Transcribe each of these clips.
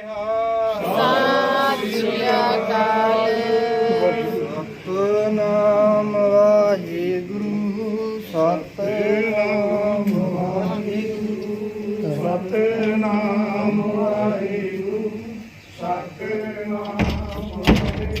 ਸਤਿ ਸ਼੍ਰੀ ਅਕਾਲ ਸਤਨਾਮ ਵਾਹਿਗੁਰੂ ਸਤਨਾਮ ਵਾਹਿਗੁਰੂ। ਸਤਨਾਮ ਵਾਹਿਗੁਰੂ ਸਤਨਾਮ ਸਤਨਾਮ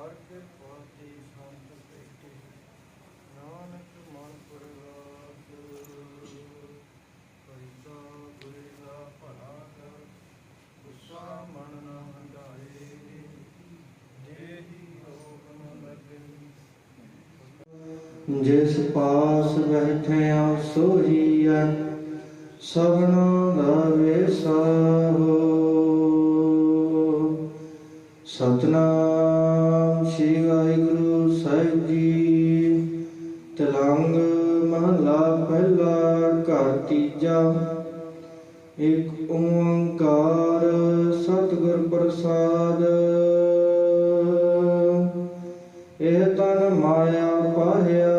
पाते शांत पेटे। नानक मन मन जिस पास बैठे सोही सगना दावे साहो सतना ਸ੍ਰੀ ਵਾਹਿਗੁਰੂ ਸਾਹਿਬ ਜੀ। ਤਲੰਗ ਮਹਲਾ ਪਹਿਲਾ ਘਰ ਤੀਜਾ। ਇੱਕ ਓੰਕਾਰ ਸਤਿਗੁਰ ਪ੍ਰਸਾਦ। ਇਹ ਤਨ ਮਾਇਆ ਪਾਹਿਆ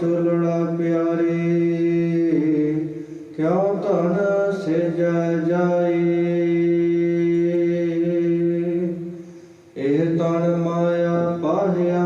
ਭਾਵੈ ਪਿਆਰੇ ਕਿਉ ਧਨ ਸਿਜੈ ਜਾਏ? ਇਹ ਤਨ ਮਾਇਆ ਪਾਹਿਆ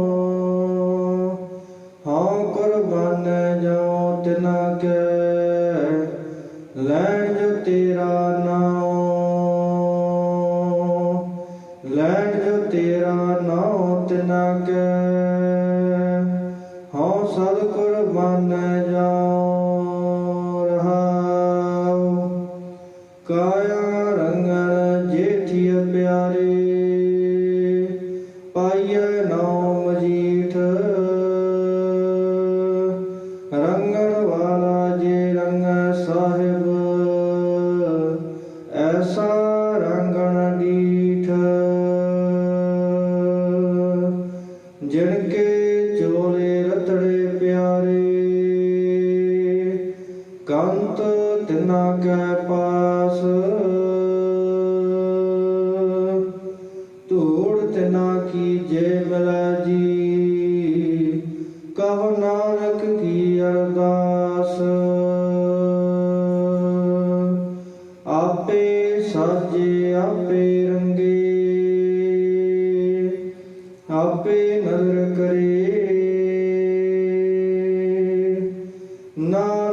ਜਾਉ ਰਹਾਉ ਕਾਇਆ ਰੰਗਣ ਜੇਠੀਏ ਪਿਆਰੇ। ਪਾਈਐ ਨਾਮ ਮਜੀਠ ਰੰਗਣ ਵਾਲਾ ਜੇ ਰੰਗ ਸਾਹਿਬ, ਐਸਾ ਕੰਤ ਤਿਨਾ ਕੈ ਪਾਸ। ਧੂੜ ਤਿਨਾ ਕੀ ਜੇ ਮਿਲੈ ਜੀ, ਕਹੋ ਨਾਨਕ ਕੀ ਅਰਦਾਸ। ਆਪੇ ਸਾਜੇ, ਆਪੇ ਰੰਗੇ, ਆਪੇ ਨਦਰ